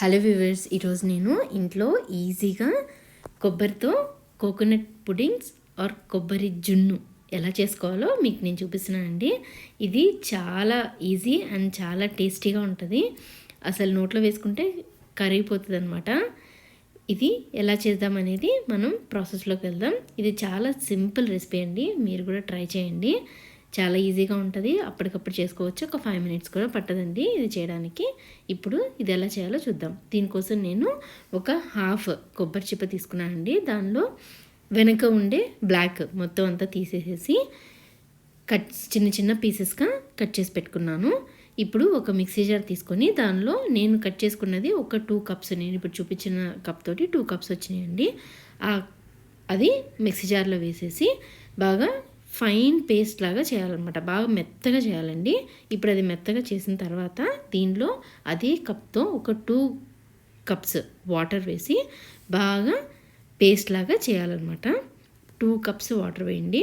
Hello viewers ఈరోజు నేను ఇంట్లో ఈజీగా కొబ్బరితో కోకోనట్ పుడింగ్స్ ఆర్ కొబ్బరి జున్ను ఎలా చేసుకోవాలో మీకు నేను చూపిస్తున్నానండి. ఇది చాలా ఈజీ అండ్ చాలా టేస్టీగా ఉంటుంది. అసలు నోట్లో వేసుకుంటే కరిగిపోతుంది అనమాట ఇది ఎలా చేద్దామనేది మనం ప్రాసెస్లోకి వెళ్దాం. ఇది చాలా సింపుల్ రెసిపీ అండి. మీరు కూడా ట్రై చేయండి. చాలా ఈజీగా ఉంటుంది. అప్పటికప్పుడు చేసుకోవచ్చు. ఒక ఫైవ్ మినిట్స్ కూడా పట్టదండి ఇది చేయడానికి. ఇప్పుడు ఇది ఎలా చేయాలో చూద్దాం. దీనికోసం నేను ఒక హాఫ్ కొబ్బరి చిప్ప తీసుకున్నానండి. దానిలో వెనక ఉండే బ్లాక్ మొత్తం అంతా తీసేసేసి కట్ చిన్న చిన్న పీసెస్గా కట్ చేసి పెట్టుకున్నాను. ఇప్పుడు ఒక మిక్సీ జార్ తీసుకొని దానిలో నేను కట్ చేసుకున్నది ఒక టూ కప్స్ నేను ఇప్పుడు చూపించిన కప్ తోటి టూ కప్స్ వచ్చినాయండి. అది మిక్సీ జార్లో వేసేసి బాగా ఫైన్ పేస్ట్ లాగా చేయాలన్నమాట. బాగా మెత్తగా చేయాలండి. ఇప్పుడు అది మెత్తగా చేసిన తర్వాత దీనిలో అదే కప్తో ఒక టూ కప్స్ వాటర్ వేసి బాగా పేస్ట్ లాగా చేయాలన్నమాట. టూ కప్స్ వాటర్ వేయండి.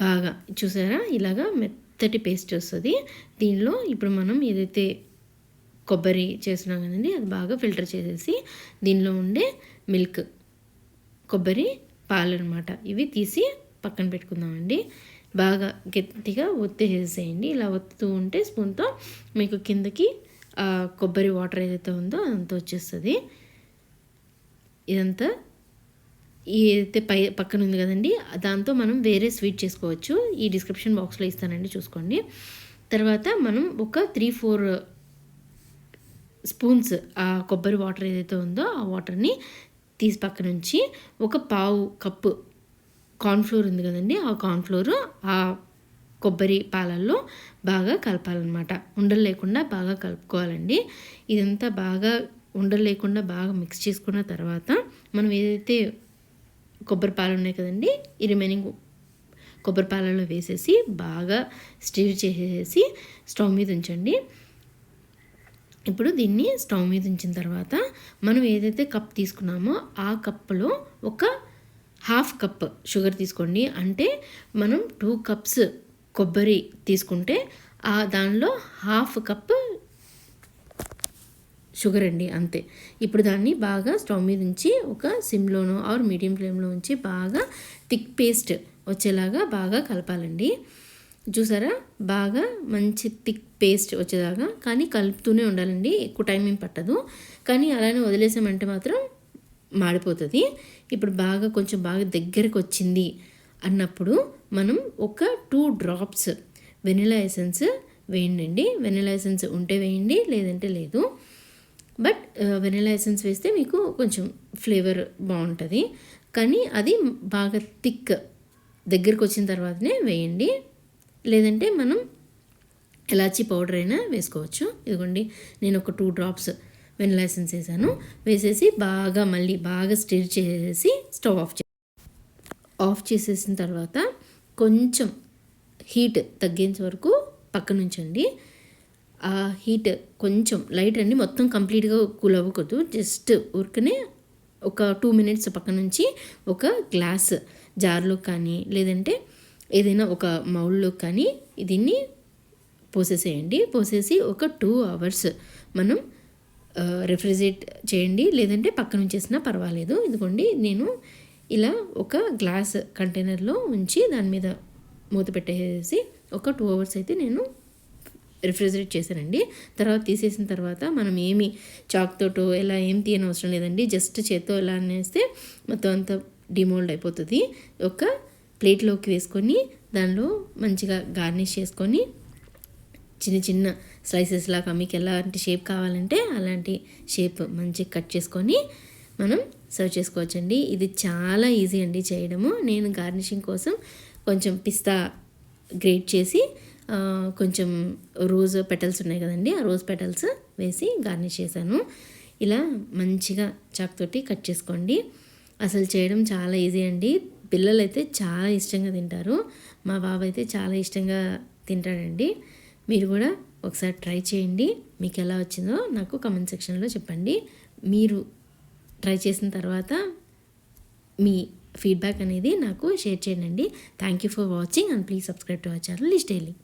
బాగా చూసారా? ఇలాగా మెత్తటి పేస్ట్ వస్తుంది. దీనిలో ఇప్పుడు మనం ఏదైతే కొబ్బరి చేస్తున్నాం కదండి అది బాగా ఫిల్టర్ చేసేసి దీనిలో ఉండే మిల్క్ కొబ్బరి పాలు అనమాట ఇవి తీసి పక్కన పెట్టుకుందామండి. బాగా గట్టిగా ఒత్తేసేసేయండి ఇలా ఒత్తుతూ ఉంటే స్పూన్తో మీకు కిందకి కొబ్బరి వాటర్ ఏదైతే ఉందో అదంతా వచ్చేస్తుంది. ఇదంతా ఏదైతే పై పక్కన ఉంది కదండి దాంతో మనం వేరే స్వీట్ చేసుకోవచ్చు. ఈ డిస్క్రిప్షన్ బాక్స్లో ఇస్తానండి చూసుకోండి. తర్వాత మనం ఒక త్రీ ఫోర్ స్పూన్స్ ఆ కొబ్బరి వాటర్ ఏదైతే ఉందో ఆ వాటర్ని తీసి పక్క నుంచి ఒక పావు కప్పు కార్న్ఫ్లోర్ ఉంది కదండి ఆ కార్న్ఫ్లోర్ ఆ కొబ్బరి పాలల్లో బాగా కలపాలన్నమాట. ఉండలు లేకుండా బాగా కలుపుకోవాలండి. ఇదంతా బాగా ఉండలు లేకుండా బాగా మిక్స్ చేసుకున్న తర్వాత మనం ఏదైతే కొబ్బరి పాలు ఉన్నాయి కదండి ఈ రిమైనింగ్ కొబ్బరి పాలలో వేసేసి బాగా స్టీవ్ చేసేసి స్టవ్ మీద ఉంచండి. ఇప్పుడు దీన్ని స్టవ్ మీద ఉంచిన తర్వాత మనం ఏదైతే కప్ తీసుకున్నామో ఆ కప్పులో ఒక హాఫ్ కప్ షుగర్ తీసుకోండి. అంటే మనం టూ కప్స్ కొబ్బరి తీసుకుంటే ఆ దానిలో హాఫ్ కప్ షుగర్ అండి అంతే. ఇప్పుడు దాన్ని బాగా స్టవ్ మీద నుంచి ఒక సిమ్లోనో ఆర్ మీడియం ఫ్లేమ్లో ఉంచి బాగా థిక్ పేస్ట్ వచ్చేలాగా బాగా కలపాలండి. చూసారా? బాగా మంచి థిక్ పేస్ట్ వచ్చేలాగా. కానీ కలుపుతూనే ఉండాలండి. ఎక్కువ టైం ఏం పట్టదు. కానీ అలానే వదిలేసామంటే మాత్రం మాడిపోతుంది ఇప్పుడు బాగా కొంచెం బాగా దగ్గరకు వచ్చింది అన్నప్పుడు మనం ఒక టూ డ్రాప్స్ వెనిలా ఎసెన్స్ వేయండి వెనిలా ఎసెన్స్ ఉంటే వేయండి లేదంటే లేదు. బట్ వెనిలా ఎసెన్స్ వేస్తే మీకు కొంచెం ఫ్లేవర్ బాగుంటుంది. కానీ అది బాగా థిక్ దగ్గరకు వచ్చిన తర్వాతనే వేయండి. లేదంటే మనం ఎలాచీ పౌడర్ అయినా వేసుకోవచ్చు. ఇదిగోండి నేను ఒక టూ డ్రాప్స్ వెనిలా ఎసెన్స్ వేసాను. వేసేసి బాగా మళ్ళీ బాగా స్టిర్ చేసేసి స్టవ్ ఆఫ్ చే ఆఫ్ చేసేసిన తర్వాత కొంచెం హీట్ తగ్గించే వరకు పక్కన ఉంచండి. ఆ హీట్ కొంచెం లైట్ అండి మొత్తం కంప్లీట్గా కూల్ అవ్వకూడదు. జస్ట్ ఊరికనే ఒక టూ మినిట్స్ పక్క నుంచి ఒక గ్లాస్ జార్లో కానీ లేదంటే ఏదైనా ఒక మౌల్లో కానీ దీన్ని పోసేసేయండి. పోసేసి ఒక టూ అవర్స్ మనం రిఫ్రిజిరేట్ చేయండి. లేదంటే పక్కన ఉంచేసినా పర్వాలేదు. ఇదిగోండి నేను ఇలా ఒక గ్లాస్ కంటైనర్లో ఉంచి దాని మీద మూత పెట్టేసి ఒక టూ అవర్స్ అయితే నేను రిఫ్రిజిరేట్ చేశానండి. తర్వాత తీసేసిన తర్వాత మనం ఏమి చాక్తోటో ఎలా ఏం తీయని అవసరం లేదండి. జస్ట్ చేత్తో ఎలా అనేస్తే మొత్తం అంతా డిమోల్డ్ అయిపోతుంది. ఒక ప్లేట్లోకి వేసుకొని దానిలో మంచిగా గార్నిష్ చేసుకొని చిన్న చిన్న స్లైసెస్ లాగా మీకు ఎలాంటి షేప్ కావాలంటే అలాంటి షేప్ మంచిగా కట్ చేసుకొని మనం సర్వ్ చేసుకోవచ్చండి. ఇది చాలా ఈజీ అండి చేయడము. నేను గార్నిషింగ్ కోసం కొంచెం పిస్తా గ్రేట్ చేసి కొంచెం రోజ్ పెటల్స్ ఉన్నాయి కదండి ఆ రోజ్ పెటల్స్ వేసి గార్నిష్ చేశాను. ఇలా మంచిగా చాక్ తోటి కట్ చేసుకోండి. అసలు చేయడం చాలా ఈజీ అండి. పిల్లలు అయితే చాలా ఇష్టంగా తింటారు. మా బాబు అయితే చాలా ఇష్టంగా తింటాడండి. మీరు కూడా ఒకసారి ట్రై చేయండి. మీకు ఎలా వచ్చిందో నాకు కమెంట్ సెక్షన్లో చెప్పండి. మీరు ట్రై చేసిన తర్వాత మీ ఫీడ్బ్యాక్ అనేది నాకు షేర్ చేయండి. Thank you for watching and please subscribe to our channel is daily